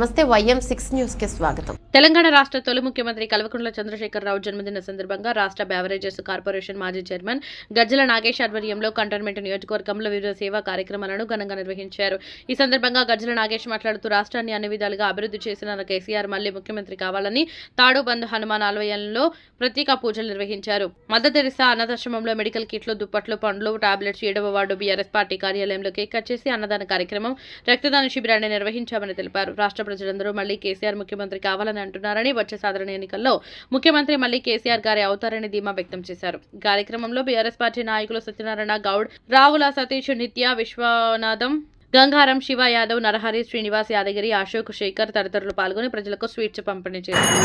నమస్తే YM six న్యూస్కి స్వాగతం. తెలంగాణ రాష్ట్ర తొలి ముఖ్యమంత్రి కల్వకుంట్ల చంద్రశేఖరరావు జన్మదిన సందర్భంగా రాష్ట్ర బ్యావరేజెస్ కార్పొరేషన్ మాజీ చైర్మన్ గజ్జల నాగేష్ ఆధ్వర్యంలో కంటోన్మెంట్ నియోజకవర్గంలో వివిధ సేవా కార్యక్రమాలను ఘనంగా నిర్వహించారు. ఈ సందర్భంగా గజ్జల నాగేష్ మాట్లాడుతూ రాష్ట్రాన్ని అన్ని విధాలుగా అభివృద్ధి చేసిన కేసీఆర్ మళ్ళీ ముఖ్యమంత్రి కావాలని తాడు బంధు హనుమాన్ ఆలయంలో ప్రత్యేక పూజలు నిర్వహించారు. మదర్ అన్నదాశ్రమంలో మెడికల్ కిట్లు దుప్పట్లు పండ్లు టాబ్లెట్స్ ఏడవ వార్డు బీఆర్ఎస్ పార్టీ కార్యాలయంలో కేక్ కట్ చేసి అన్నదాన కార్యక్రమం రక్తదాన శిబిరాన్ని నిర్వహించామని తెలిపారు. రాష్ట్ర ప్రజలందరూ మళ్ళీ కేసీఆర్ ముఖ్యమంత్రి కావాలని అంటున్నారని వచ్చే సాధారణ ఎన్నికల్లో ముఖ్యమంత్రి మళ్ళీ కేసీఆర్ గారి అవుతారని ధీమా వ్యక్తం చేశారు. కార్యక్రమంలో బీఆర్ఎస్ పార్టీ నాయకులు సత్యనారాయణ గౌడ్ రావుల సతీష్ నిత్య విశ్వనాథం గంగారం శివ యాదవ్ నరహరి శ్రీనివాస్ యాదగిరి అశోక్ శేఖర్ తదితరులు పాల్గొని ప్రజలకు స్వీట్స్ పంపిణీ చేశారు.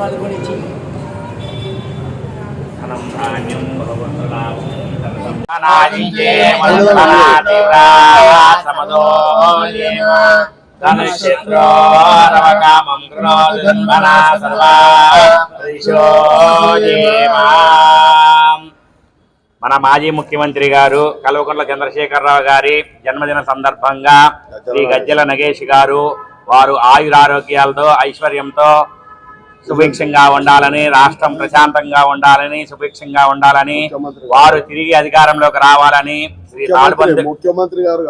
వాళ్ళు కూడా సర్వా. మన మాజీ ముఖ్యమంత్రి గారు కల్వకుంట్ల చంద్రశేఖరరావు గారి జన్మదిన సందర్భంగా శ్రీ గజ్జల నగేష్ గారు వారు ఆయురారోగ్యాలతో ఐశ్వర్యంతో సుభిక్షంగా ఉండాలని రాష్ట్రం ప్రశాంతంగా ఉండాలని సుభిక్షంగా ఉండాలని వారు తిరిగి అధికారంలోకి రావాలని ముఖ్యమంత్రి గారు.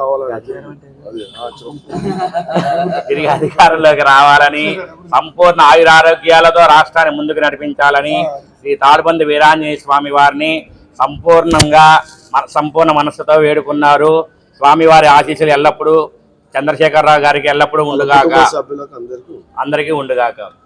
తిరిగి అధికారంలోకి రావాలని సంపూర్ణ ఆయురారోగ్యాలతో రాష్ట్రాన్ని ముందుకు నడిపించాలని శ్రీ తాడుబంది వీరాంజనేయ స్వామి వారిని సంపూర్ణంగా సంపూర్ణ మనస్సుతో వేడుకున్నారు. స్వామివారి ఆశీస్సులు ఎల్లప్పుడూ చంద్రశేఖరరావు గారికి ఎల్లప్పుడూ ఉండుగాక. కుటుంబ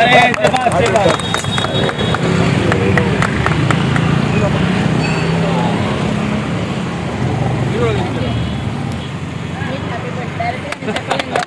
Happy birthday.